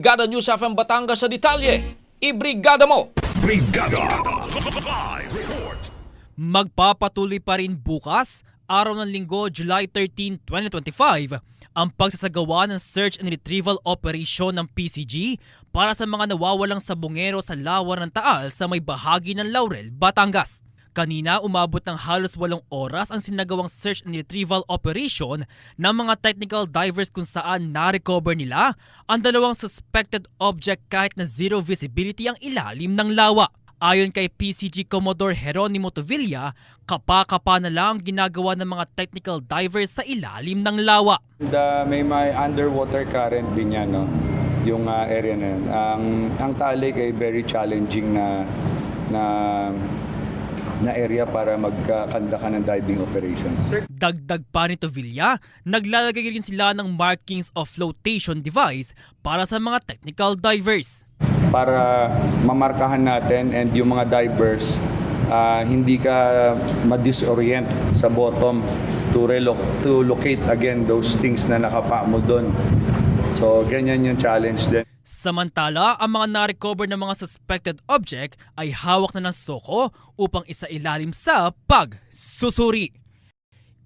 Gada News FM Batangas sa detalye. Ibrigada mo! Brigada. Live report. Magpapatuloy pa rin bukas, araw ng linggo, July 13, 2025, ang pagsasagawa ng search and retrieval operation ng PCG para sa mga nawawalang sabongero sa lawa ng Taal sa may bahagi ng Laurel, Batangas. Kanina umabot ng halos walong oras ang sinagawang search and retrieval operation ng mga technical divers kung saan na-recover nila ang dalawang suspected object kahit na zero visibility ang ilalim ng lawa. Ayon kay PCG Commodore Jeronimo Tovilla, kapa-kapa na lang ang ginagawa ng mga technical divers sa ilalim ng lawa. And, uh, may may underwater current din yan, no? yung uh, area na yun. Ang, ang Taal Lake ay very challenging na na na area para magkakanda ka ng diving operations. Dagdag pa ni Tovilla, naglalagay rin sila ng markings of flotation device para sa mga technical divers. Para mamarkahan natin and yung mga divers ah, hindi ka ma-disorient sa bottom to, relo- to locate again those things na nakapa mo doon. So, ganyan yung challenge din. Samantala, ang mga na-recover ng mga suspected object ay hawak na ng soko upang isailalim sa pagsusuri.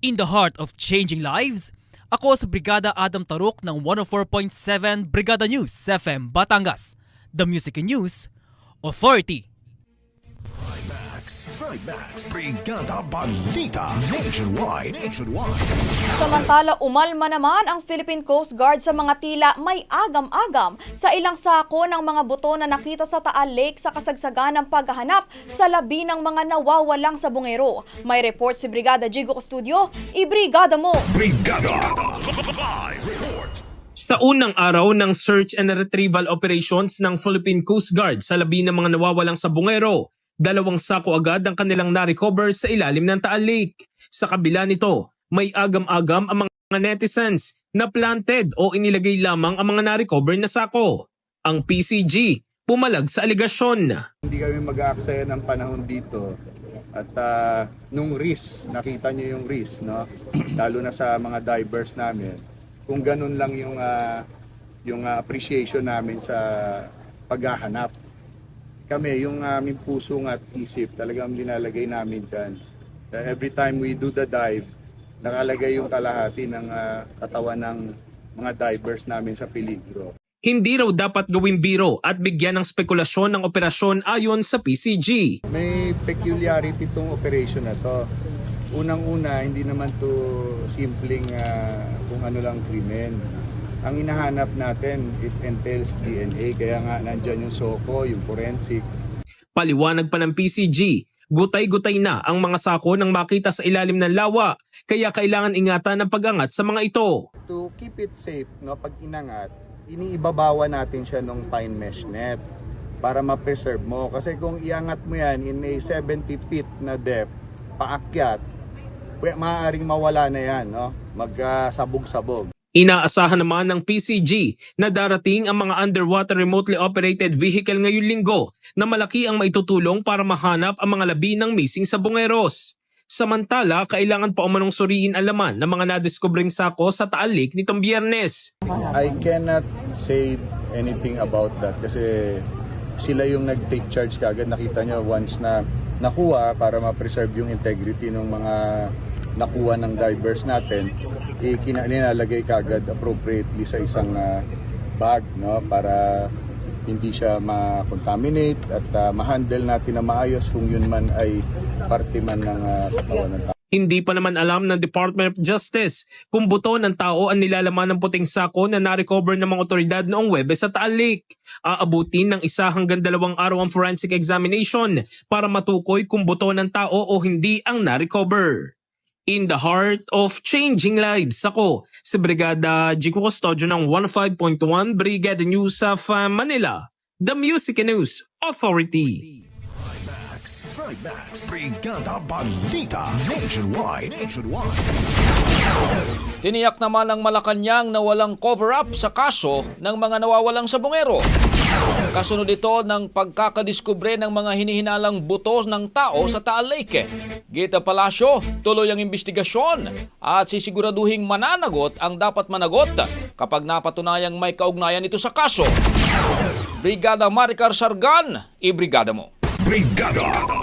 In the heart of changing lives, ako sa Brigada Adam Taruk ng 104.7 Brigada News FM Batangas, The Music News Authority. Max. Max. Brigada Balita. Nationwide. Nationwide. Samantala, umalma naman ang Philippine Coast Guard sa mga tila may agam-agam sa ilang sako ng mga buto na nakita sa Taal Lake sa kasagsagan ng paghahanap sa labi ng mga nawawalang sabungero. May report si Brigada Jigo Custodio, ibrigada mo! Brigada. Live report. Sa unang araw ng search and retrieval operations ng Philippine Coast Guard sa labi ng mga nawawalang sabungero, dalawang sako agad ang kanilang na-recover sa ilalim ng Taal Lake. Sa kabila nito, may agam-agam ang mga netizens na planted o inilagay lamang ang mga na-recover na sako. Ang PCG pumalag sa aligasyon. Hindi kami mag-aaksaya ng panahon dito. At ah, nung risk, nakita niyo yung risk, no? Lalo na sa mga divers namin. Kung ganun lang yung ah, yung ah, appreciation namin sa paghahanap. Kami, yung aming puso at isip, talagang linalagay namin dyan. Uh, every time we do the dive, nakalagay yung kalahati ng ah, katawan ng mga divers namin sa peligro. Hindi raw dapat gawing biro at bigyan ng spekulasyon ng operasyon ayon sa PCG. May peculiarity itong operation na to. Unang-una, hindi naman to simpleng ah, kung ano lang krimen. Ang hinahanap natin, it entails DNA. Kaya nga nandyan yung SOCO, yung forensic. Paliwanag pa ng PCG, gutay-gutay na ang mga sako nang makita sa ilalim ng lawa, kaya kailangan ingatan ang pag-angat sa mga ito. To keep it safe, no, pag inangat, iniibabawa natin siya ng fine mesh net para ma-preserve mo. Kasi kung iangat mo yan in a 70 feet na depth, paakyat, maaaring mawala na yan, no? magkasabog-sabog. Inaasahan naman ng PCG na darating ang mga underwater remotely operated vehicle ngayong linggo na malaki ang maitutulong para mahanap ang mga labi ng missing sa bungeros. Samantala, kailangan pa umanong suriin ang laman ng mga nadiskobring sako sa Taal Lake nitong biyernes. I cannot say anything about that kasi sila yung nag-take charge kagad. Nakita nyo once na nakuha para ma-preserve yung integrity ng mga nakuha ng divers natin, kina- nilalagay kagad appropriately sa isang ah, bag no para hindi siya ma-contaminate at ah, ma-handle natin na maayos kung yun man ay parte man ng ah, katawan ng tao. Hindi pa naman alam ng Department of Justice kung buto ng tao ang nilalaman ng puting sako na na-recover ng mga otoridad noong Webes sa Taal Lake. Aabutin ng isa hanggang dalawang araw ang forensic examination para matukoy kung buto ng tao o hindi ang na-recover. In the heart of changing lives, ako si Brigada Jico Custodio ng 15.1 Brigada News of uh, Manila, the Music and News Authority. Max. Max. Brigada Balita. Nationwide. Nationwide. Tiniyak naman ng Malacanang na walang cover-up sa kaso ng mga nawawalang sabongero. Kasunod ito ng pagkakadiskubre ng mga hinihinalang buto ng tao sa Taal Lake. Gita Palacio, tuloy ang investigasyon at sisiguraduhing mananagot ang dapat managot kapag napatunayang may kaugnayan ito sa kaso. Brigada Maricar Sargan, ibrigada mo. Brigada.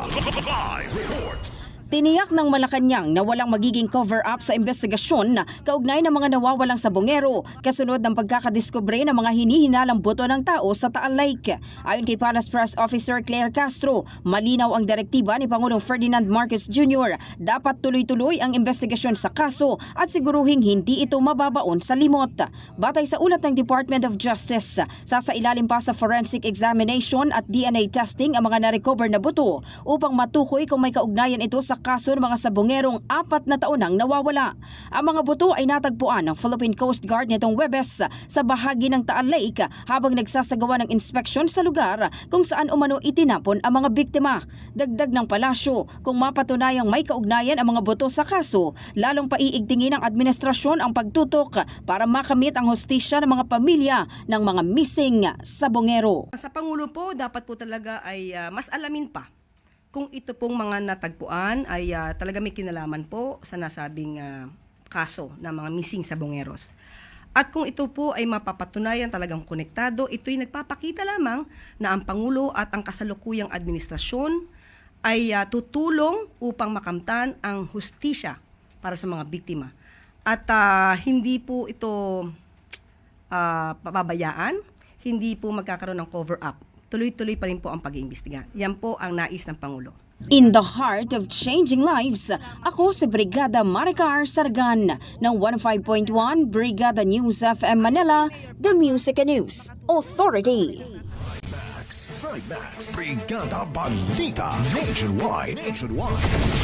Tiniyak ng Malacanang na walang magiging cover-up sa investigasyon na kaugnay ng mga nawawalang sabongero kasunod ng pagkakadiskubre ng mga hinihinalang buto ng tao sa Taal Lake. Ayon kay Palace Press Officer Claire Castro, malinaw ang direktiba ni Pangulong Ferdinand Marcos Jr. Dapat tuloy-tuloy ang investigasyon sa kaso at siguruhing hindi ito mababaon sa limot. Batay sa ulat ng Department of Justice, sasailalim pa sa forensic examination at DNA testing ang mga na-recover na buto upang matukoy kung may kaugnayan ito sa kaso ng mga sabongerong apat na taon nang nawawala. Ang mga buto ay natagpuan ng Philippine Coast Guard nitong Webes sa bahagi ng Taal Lake habang nagsasagawa ng inspeksyon sa lugar kung saan umano itinapon ang mga biktima. Dagdag ng palasyo, kung mapatunayang may kaugnayan ang mga buto sa kaso, lalong paiigtingin ng administrasyon ang pagtutok para makamit ang hostisya ng mga pamilya ng mga missing sabongero. Sa Pangulo po, dapat po talaga ay ah, mas alamin pa kung ito pong mga natagpuan ay ah, talaga may kinalaman po sa nasabing ah, kaso ng mga missing sabongeros. At kung ito po ay mapapatunayan talagang konektado, ito'y nagpapakita lamang na ang Pangulo at ang kasalukuyang administrasyon ay ah, tutulong upang makamtan ang hustisya para sa mga biktima. At ah, hindi po ito ah, pababayaan, hindi po magkakaroon ng cover-up. Tuloy-tuloy pa rin po ang pag-iimbestiga. Yan po ang nais ng Pangulo. In the heart of changing lives, ako si Brigada Maricar Sargan ng 15.1 Brigada News FM Manila, The Music and News Authority. Max. Brigada Balita Nationwide. Nationwide.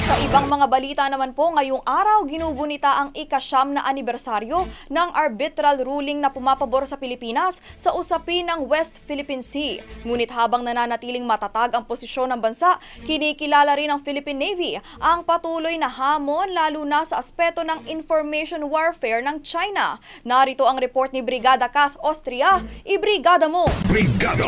Sa ibang mga balita naman po, ngayong araw ginugunita ang ikasyam na anibersaryo ng arbitral ruling na pumapabor sa Pilipinas sa usapin ng West Philippine Sea. Ngunit habang nananatiling matatag ang posisyon ng bansa, kinikilala rin ng Philippine Navy ang patuloy na hamon lalo na sa aspeto ng information warfare ng China. Narito ang report ni Brigada Kath Austria. Ibrigada mo! Brigada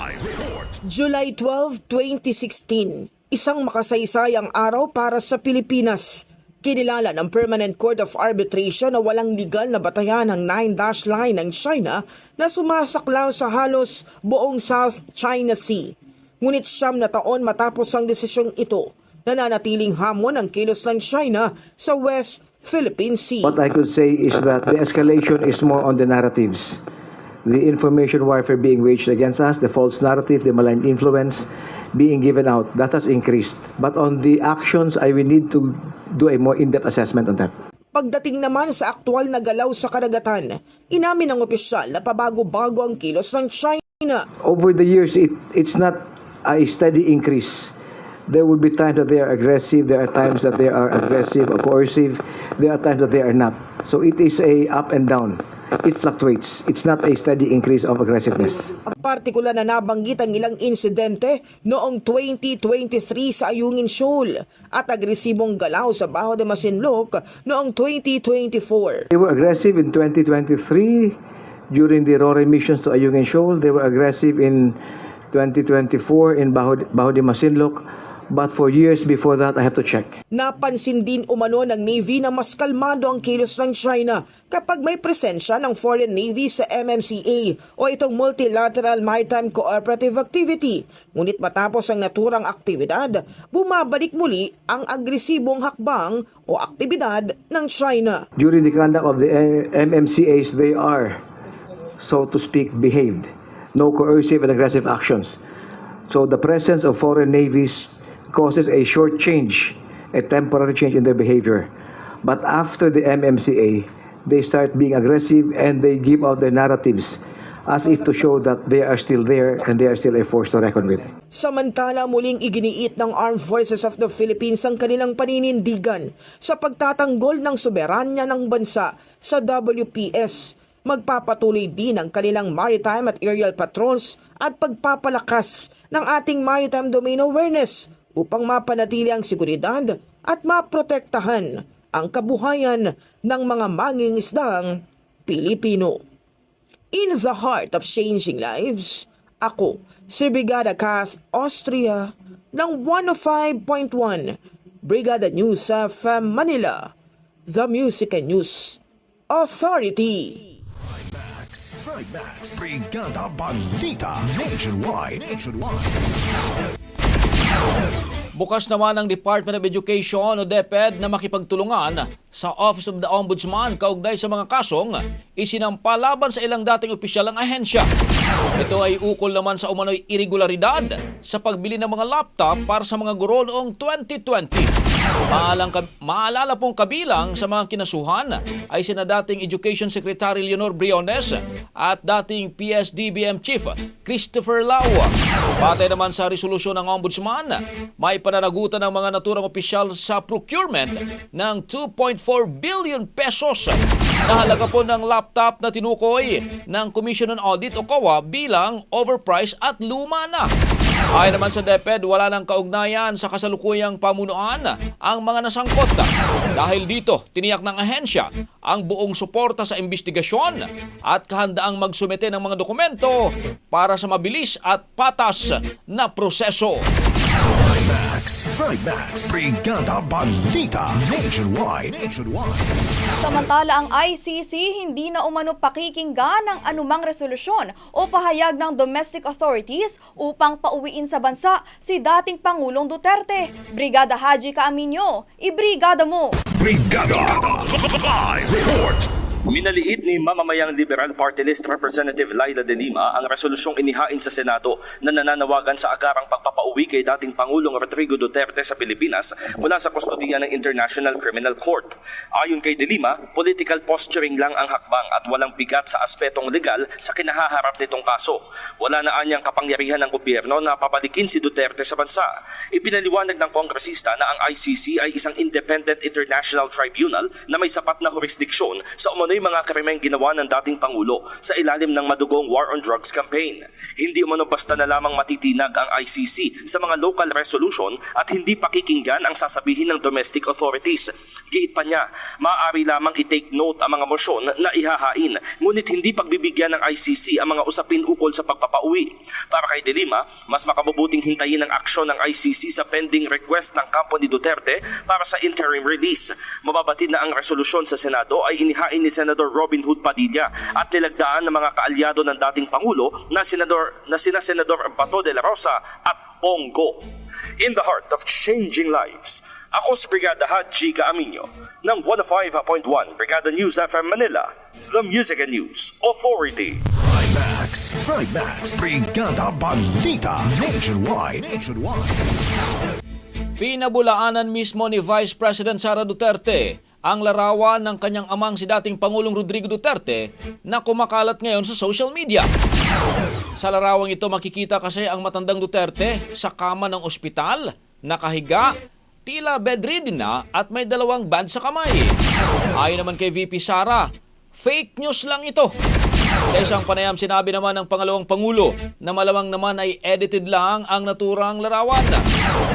Live Report. July 12, 2016, isang makasaysayang araw para sa Pilipinas. Kinilala ng Permanent Court of Arbitration na walang legal na batayan ng Nine Dash Line ng China na sumasaklaw sa halos buong South China Sea. Ngunit siyam na taon matapos ang desisyong ito, nananatiling hamon ang kilos ng China sa West Philippine Sea. What I could say is that the escalation is more on the narratives. The information warfare being waged against us, the false narrative, the malign influence being given out, that has increased. But on the actions, I will need to do a more in-depth assessment on that. Pagdating naman sa aktual na galaw sa karagatan, inamin ng opisyal na pabago-bago ang kilos ng China. Over the years, it, it's not a steady increase. There will be times that they are aggressive, there are times that they are aggressive or coercive, there are times that they are not. So it is a up and down. It fluctuates. It's not a steady increase of aggressiveness. Partikular na nabanggit ang ilang insidente noong 2023 sa Ayungin Shoal at agresibong galaw sa Baho de Masinloc noong 2024. They were aggressive in 2023 during the RORE missions to Ayungin Shoal. They were aggressive in 2024 in Baho, Baho de Masinloc. But for years before that, I have to check. Napansin din umano ng Navy na mas kalmado ang kilos ng China kapag may presensya ng foreign navy sa MMCA o itong Multilateral Maritime Cooperative Activity. Ngunit matapos ang naturang aktibidad, bumabalik muli ang agresibong hakbang o aktibidad ng China. During the conduct of the MMCAs, they are, so to speak, behaved. No coercive and aggressive actions. So the presence of foreign navies causes a short change, a temporary change in their behavior. But after the MMCA, they start being aggressive and they give out their narratives as if to show that they are still there and they are still a force to reckon with. Samantala muling iginiit ng Armed Forces of the Philippines ang kanilang paninindigan sa pagtatanggol ng soberanya ng bansa sa WPS. Magpapatuloy din ang kanilang maritime at aerial patrols at pagpapalakas ng ating maritime domain awareness upang mapanatili ang seguridad at maprotektahan ang kabuhayan ng mga mangingisdang Pilipino. In the heart of changing lives, ako, si Brigada Kath Austria ng 105.1 Brigada News of Manila, The Music and News Authority. Trimax. Brigada Balita. Nationwide. Nationwide. Bukas naman ang Department of Education o DepEd na makipagtulungan sa Office of the Ombudsman kaugnay sa mga kasong isinampa laban sa ilang dating opisyal ng ahensya. Ito ay ukol naman sa umano'y irregularidad sa pagbili ng mga laptop para sa mga guro noong 2020. Maalang, maalala pong kabilang sa mga kinasuhan ay sina dating Education Secretary Leonor Briones at dating PSDBM Chief Christopher Lau. Batay naman sa resolusyon ng Ombudsman, may pananagutan ng mga naturang opisyal sa procurement ng 2.4 billion pesos na halaga po ng laptop na tinukoy ng Commission on Audit o COA bilang overpriced at luma na. Ayon naman sa DepEd, wala nang kaugnayan sa kasalukuyang pamunuan ang mga nasangkot. Dahil dito, tiniyak ng ahensya ang buong suporta sa investigasyon at kahandaang magsumite ng mga dokumento para sa mabilis at patas na proseso. Trimax. Trimax. Brigada Balita. Nationwide. Nationwide. Samantala ang ICC hindi na umano pakikinggan ng anumang resolusyon o pahayag ng domestic authorities upang pauwiin sa bansa si dating Pangulong Duterte. Brigada Haji Kaaminyo, ibrigada mo! Brigada. Live report. Minaliit ni mamamayang Liberal Party List Representative Laila de Lima ang resolusyong inihain sa Senado na nananawagan sa agarang pagpapauwi kay dating Pangulong Rodrigo Duterte sa Pilipinas mula sa kustodiya ng International Criminal Court. Ayon kay de Lima, political posturing lang ang hakbang at walang bigat sa aspetong legal sa kinahaharap nitong kaso. Wala na anyang kapangyarihan ng gobyerno na papalikin si Duterte sa bansa. Ipinaliwanag ng kongresista na ang ICC ay isang independent international tribunal na may sapat na jurisdiksyon sa umano'y mga karimeng ginawa ng dating Pangulo sa ilalim ng madugong war on drugs campaign. Hindi umano basta na lamang matitinag ang ICC sa mga local resolution at hindi pakikinggan ang sasabihin ng domestic authorities. Giit pa niya, maaari lamang i-take note ang mga motion na ihahain, ngunit hindi pagbibigyan ng ICC ang mga usapin ukol sa pagpapauwi. Para kay De Lima, mas makabubuting hintayin ang aksyon ng ICC sa pending request ng kampo ni Duterte para sa interim release. Mababatid na ang resolusyon sa Senado ay inihain ni Senator Robin Hood Padilla at nilagdaan ng mga kaalyado ng dating Pangulo na Senador na sina Senador Bato de la Rosa at Bongo. In the heart of changing lives, ako si Brigada Haji Kaaminyo ng 105.1 Brigada News FM Manila, The Music and News Authority. Trimax. Trimax. Brigada Balita. Nationwide. Nationwide. Pinabulaanan mismo ni Vice President Sara Duterte ang larawan ng kanyang amang si dating Pangulong Rodrigo Duterte na kumakalat ngayon sa social media. Sa larawang ito makikita kasi ang matandang Duterte sa kama ng ospital, nakahiga, tila bedridden na at may dalawang band sa kamay. Ayon naman kay VP Sara, fake news lang ito. Sa isang panayam sinabi naman ng pangalawang pangulo na malamang naman ay edited lang ang naturang larawan.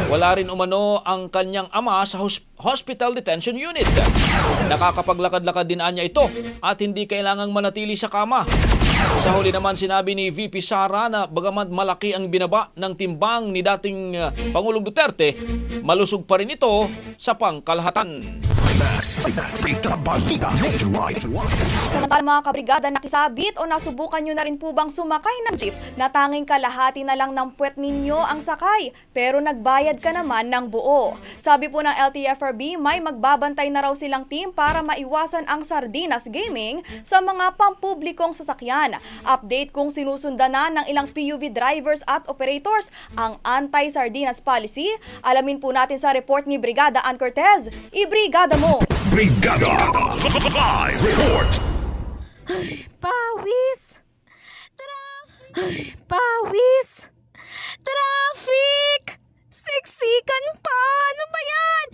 Wala rin umano ang kanyang ama sa hos- hospital detention unit. Nakakapaglakad-lakad din anya ito at hindi kailangang manatili sa kama. Sa huli naman sinabi ni VP Sara na bagamat malaki ang binaba ng timbang ni dating uh, Pangulong Duterte, malusog pa rin ito sa pangkalahatan. Nationwide. Samantala mga kabrigada, nakisabit o nasubukan nyo na rin po bang sumakay ng jeep na tanging kalahati na lang ng puwet ninyo ang sakay pero nagbayad ka naman ng buo. Sabi po ng LTFRB, may magbabantay na raw silang team para maiwasan ang sardinas gaming sa mga pampublikong sasakyan. Update kung sinusundan na ng ilang PUV drivers at operators ang anti-sardinas policy. Alamin po natin sa report ni Brigada Ann Cortez. Ibrigada mo! Brigada. Live report. Pawis! Traffic! Pawis! Traffic! Siksikan pa! Ano ba yan?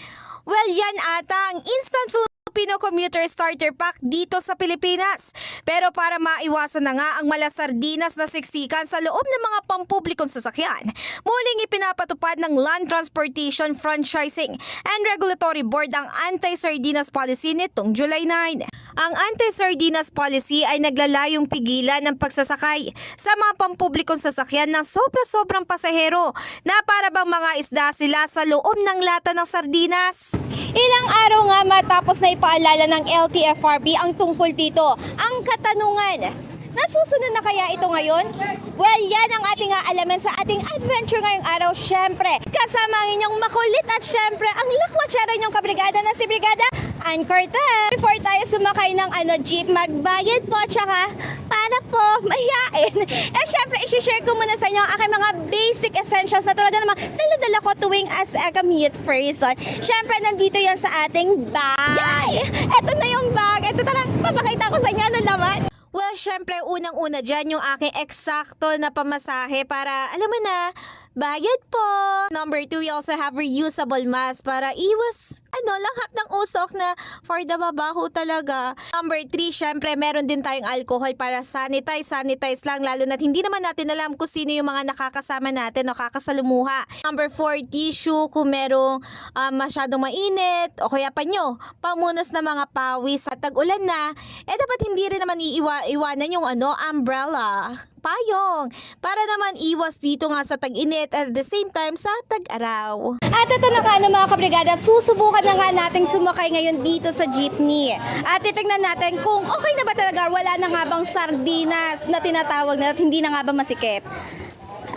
Well, yan ata ang instant Filipino Commuter Starter Pack dito sa Pilipinas. Pero para maiwasan na nga ang malasardinas na siksikan sa loob ng mga pampublikong sasakyan, muling ipinapatupad ng Land Transportation Franchising and Regulatory Board ang Anti-Sardinas Policy nitong July 9. Ang Anti-Sardinas Policy ay naglalayong pigilan ng pagsasakay sa mga pampublikong sasakyan ng sobra-sobrang pasahero na para bang mga isda sila sa loob ng lata ng sardinas. Ilang araw nga matapos na ipaalala ng LTFRB ang tungkol dito, ang katanungan, Nasusunod na kaya ito ngayon? Well, yan ang ating aalaman sa ating adventure ngayong araw. Syempre, kasama ang inyong makulit at syempre, ang lakwatsyara inyong kabrigada na si Brigada Ann Cortez. Before tayo sumakay ng ano, jeep, magbayad po, tsaka para po mahihain. Eh, syempre, isi-share ko muna sa inyo ang aking mga basic essentials na talaga namang daladala ko tuwing as a commute person. Syempre, nandito yan sa ating bag. Ito na yung bag. Ito tara, papakita ko sa inyo ano laman. Well, syempre, unang-una dyan yung aking eksakto na pamasahe para, alam mo na, bayad po. Number two, we also have reusable mask para iwas, ano, langhap ng usok na for the babaho talaga. Number three, syempre, meron din tayong alcohol para sanitize, sanitize lang, lalo na hindi naman natin alam kung sino yung mga nakakasama natin o kakasalumuha. Number four, tissue kung merong ah, masyadong mainit o kaya panyo, pamunas na mga pawis at tag-ulan na, eh dapat hindi rin naman iiwa iwanan yung ano, umbrella payong para naman iwas dito nga sa tag-init at the same time sa tag-araw. At ito na nga ano, mga kabrigada, susubukan na nga nating sumakay ngayon dito sa jeepney. At titignan natin kung okay na ba talaga, wala na nga bang sardinas na tinatawag na at hindi na nga ba masikip.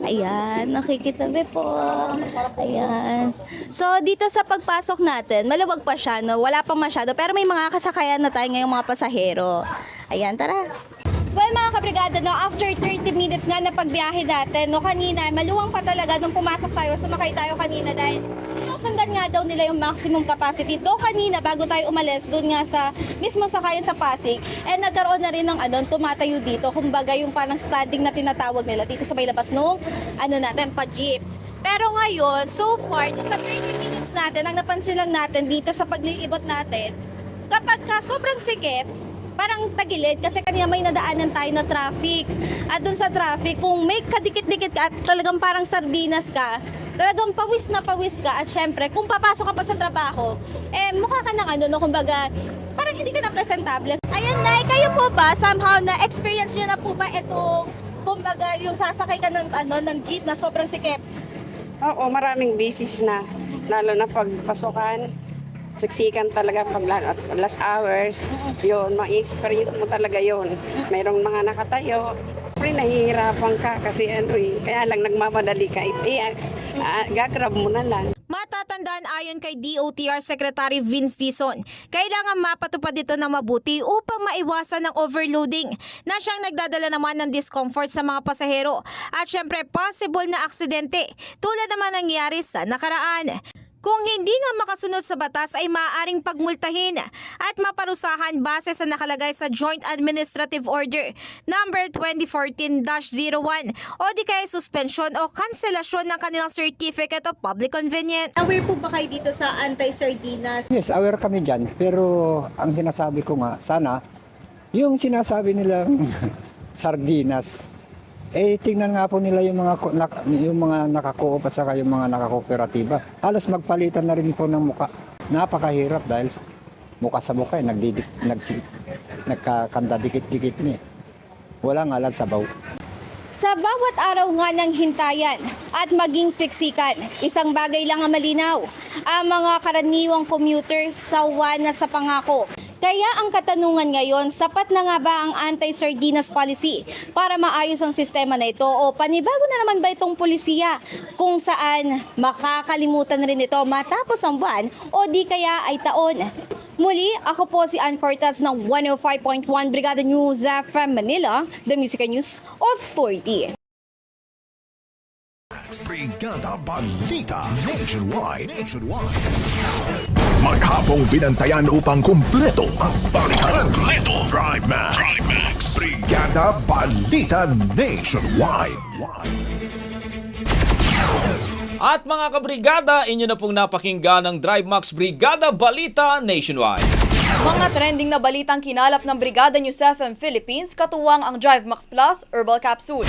Ayan, nakikitabi po. Ayan. So, dito sa pagpasok natin, maluwag pa siya, no? Wala pang masyado. Pero may mga kasakayan na tayo ngayong mga pasahero. Ayan, tara. Mga kabrigada, no, after 30 minutes nga na pagbiyahe natin, no, kanina, maluwang pa talaga nung pumasok tayo, sumakay tayo kanina dahil sinusundan nga daw nila yung maximum capacity. Do kanina, bago tayo umalis, doon nga sa mismo sakayan sa Pasig, eh nagkaroon na rin ng ano, tumatayo dito, kumbaga yung parang standing na tinatawag nila dito sa may labas nung ano natin, pa-jeep. Pero ngayon, so far, sa 30 minutes natin, ang napansin lang natin dito sa paglilibot natin, kapag ka sobrang sikip, parang tagilid kasi kanina may nadaanan tayo na traffic. At dun sa traffic, kung may kadikit-dikit ka at talagang parang sardinas ka, talagang pawis na pawis ka at syempre, kung papasok ka pa sa trabaho, eh mukha ka ng ano, no, kumbaga, parang hindi ka na presentable. Ayan, Nay, kayo po ba, somehow na-experience nyo na po ba ito, kumbaga, yung sasakay ka ng, ano, ng jeep na sobrang sikip? Oo, maraming basis na. Lalo na pagpasukan, siksikan talaga pag la- last hours. Yun, ma-experience mo talaga yun. Mayroong mga nakatayo. Siyempre, nahihirapan ka kasi ano eh. Kaya lang nagmamadali ka. Eh, ah, gagrab mo na lang. Matatandaan ayon kay DOTR Secretary Vince Dizon, kailangan mapatupad ito ng mabuti upang maiwasan ng overloading na siyang nagdadala naman ng discomfort sa mga pasahero at syempre possible na aksidente tulad naman nangyari sa nakaraan. Kung hindi nga makasunod sa batas ay maaaring pagmultahin at maparusahan base sa nakalagay sa Joint Administrative Order number 2014-01 o di kaya suspension o kanselasyon ng kanilang Certificate of Public Convenience. Aware po ba kayo dito sa anti-sardinas? Yes, aware kami dyan. Pero ang sinasabi ko nga, sana, yung sinasabi nilang sardinas, eh tingnan nga po nila yung mga nak- yung mga nakakoop at saka yung mga nakakooperatiba. Halos magpalitan na rin po ng muka. Napakahirap dahil muka sa muka eh, nagdidik, nagsi, nagkakanda dikit-dikit niya. Wala nga lang sabaw. Sa bawat araw nga ng hintayan at maging siksikan, isang bagay lang ang malinaw. Ang mga karaniwang commuters sawa na sa pangako. Kaya ang katanungan ngayon, sapat na nga ba ang anti-sardinas policy para maayos ang sistema na ito o panibago na naman ba itong polisiya kung saan makakalimutan rin ito matapos ang buwan o di kaya ay taon? Muli, ako po si Ann Cortez ng 105.1 Brigada News FM Manila, The Music News Authority. Brigada Balita Nationwide. Nationwide. Maghapong binantayan upang kumpleto ang balitan. Kumpleto. Drive Max. Brigada Balita Nationwide. At mga kabrigada, inyo na pong napakinggan ang Drive Max Brigada Balita Nationwide. Mga trending na balitang kinalap ng Brigada News FM Philippines, katuwang ang Drive Max Plus Herbal Capsule.